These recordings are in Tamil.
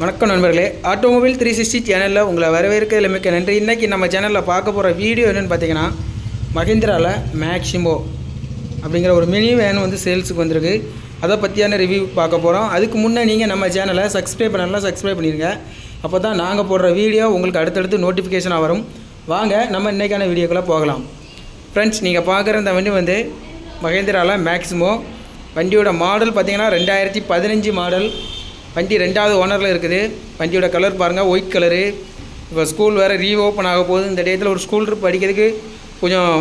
வணக்கம் நண்பர்களே. ஆட்டோமொபைல் த்ரீ சிக்ஸ்டி சேனலில் உங்களை வரவேற்கிறதுல மிக்க நன்றி. இன்றைக்கி நம்ம சேனலில் பார்க்க போகிற வீடியோ என்னென்னு பார்த்தீங்கன்னா மஹிந்திராவில் மேக்ஸிமோ அப்படிங்கிற ஒரு மினி வேன் வந்து சேல்ஸுக்கு வந்திருக்கு. அதை பற்றியான ரிவ்யூ பார்க்க போகிறோம் அதுக்கு முன்னே நீங்கள் நம்ம சேனலை சப்ஸ்கிரைப் பண்ணலாம். சப்ஸ்கிரைப் பண்ணிடுங்க அப்போ தான் நாங்கள் போடுற வீடியோ உங்களுக்கு அடுத்தடுத்து நோட்டிஃபிகேஷனாக வரும். வாங்க நம்ம இன்றைக்கான வீடியோக்குள்ளே போகலாம். ஃப்ரெண்ட்ஸ் நீங்கள் பார்க்குற இந்த வண்டி வந்து மகேந்திராவில் மேக்ஸிமோ வண்டியோட மாடல் பார்த்தீங்கன்னா ரெண்டாயிரத்தி பதினஞ்சு மாடல் வண்டி ரெண்டாவது ஓனரில் இருக்குது. வண்டியோட கலர் பாருங்கள் ஒயிட் கலரு இப்போ ஸ்கூல் வேறு ரீஓப்பன் ஆக போகுது. இந்த டேத்தில் ஒரு ஸ்கூல் ட்ரிப் படிக்கிறதுக்கு கொஞ்சம்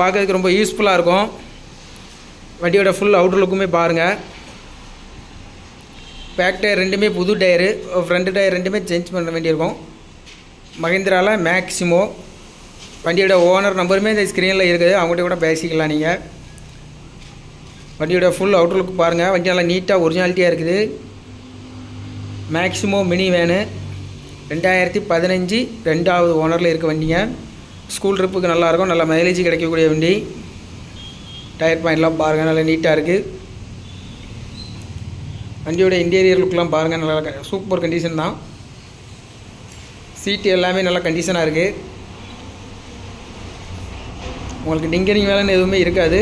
பார்க்கறதுக்கு ரொம்ப யூஸ்ஃபுல்லாக இருக்கும். வண்டியோட ஃபுல் அவுட்டர் லுக்குமே பாருங்கள் பேக் டயர் ரெண்டுமே புது டயரு ஃப்ரண்ட் டயர் ரெண்டுமே சேஞ்ச் பண்ண வேண்டியிருக்கும் மகேந்திராவில் மேக்ஸிமோ வண்டியோட ஓனர் நம்பருமே இந்த ஸ்க்ரீனில் இருக்குது. அவங்ககிட்ட கூட பேசிக்கலாம் நீங்கள் வண்டியோட ஃபுல் அவுட்டர் லுக் பாருங்கள் வண்டி நல்லா நீட்டாக ஒரிஜினாலிட்டியாக இருக்குது. மேக்ஸிமோ மினி வேனு ரெண்டாயிரத்தி பதினஞ்சு ரெண்டாவது ஓனரில் இருக்க வண்டிங்க. ஸ்கூல் ட்ரிப்புக்கு நல்லாயிருக்கும் நல்ல மைலேஜ் கிடைக்கக்கூடிய வண்டி. டயர் பாயிண்ட்லாம் பாருங்கள் நல்லா நீட்டாக இருக்குது வண்டியோட இன்டீரியர் லுக்லாம் பாருங்கள் நல்லா சூப்பர் கண்டிஷன் தான். சீட்டு எல்லாமே நல்ல கண்டிஷனாக இருக்குது உங்களுக்கு டிங்கரிங் வேலைன்னு எதுவுமே இருக்காது.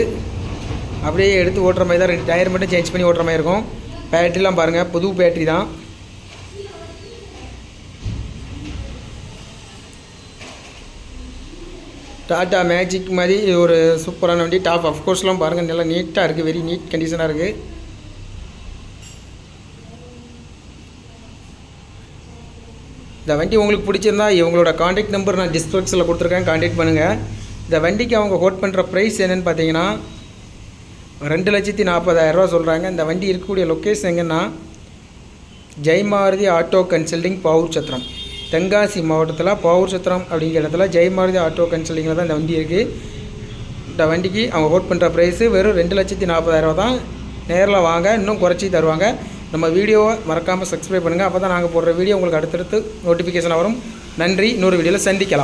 அப்படியே எடுத்து ஓட்டுற மாதிரி தான் ரெண்டு டயர் மட்டும் சேஞ்ச் பண்ணி ஓட்டுற மாதிரி இருக்கும். பேட்டரிலாம் பாருங்கள் புது பேட்டரி தான். டாட்டா மேஜிக் மாதிரி ஒரு சூப்பரான வண்டி. டாப் அஃப்கோர்ஸ்லாம் பாருங்கள் நல்லா நீட்டாக இருக்குது வெரி நீட் கண்டிஷனாக இருக்குது இந்த வண்டி உங்களுக்கு பிடிச்சிருந்தா இவங்களோட காண்டாக்ட் நம்பர் நான் டிஸ்கிரிப்ஷனில் கொடுத்துருக்கேன். காண்டாக்ட் பண்ணுங்கள் இந்த வண்டிக்கு அவங்க ஹோட் பண்ணுற ப்ரைஸ் என்னென்னு பார்த்தீங்கன்னா ரெண்டு லட்சத்தி நாற்பதாயிரரூவா சொல்கிறாங்க இந்த வண்டி இருக்கக்கூடிய லொக்கேஷன் எங்கன்னா Jai Maruthi auto consulting Pavoorchatram Tenkasi மாவட்டத்தில் பவுர் சத்திரம் அப்படிங்கிற இடத்துல ஜெயமாரதி ஆட்டோ கன்சல்டிங்கில் தான் இந்த வண்டி இருக்குது இந்த வண்டிக்கு அவங்க ஹோட் பண்ணுற ப்ரைஸு வெறும் ரெண்டு லட்சத்தி நாற்பதாயிரரூவா தான். நேரில் வாங்க இன்னும் குறைச்சி தருவாங்க. நம்ம வீடியோவை மறக்காமல் சப்ஸ்கிரைப் பண்ணுங்கள் அப்போ தான் நாங்கள் போடுற வீடியோ உங்களுக்கு அடுத்தடுத்து நோட்டிஃபிகேஷன் வரும். நன்றி. இன்னொரு வீடியோவில் சந்திக்கலாம்.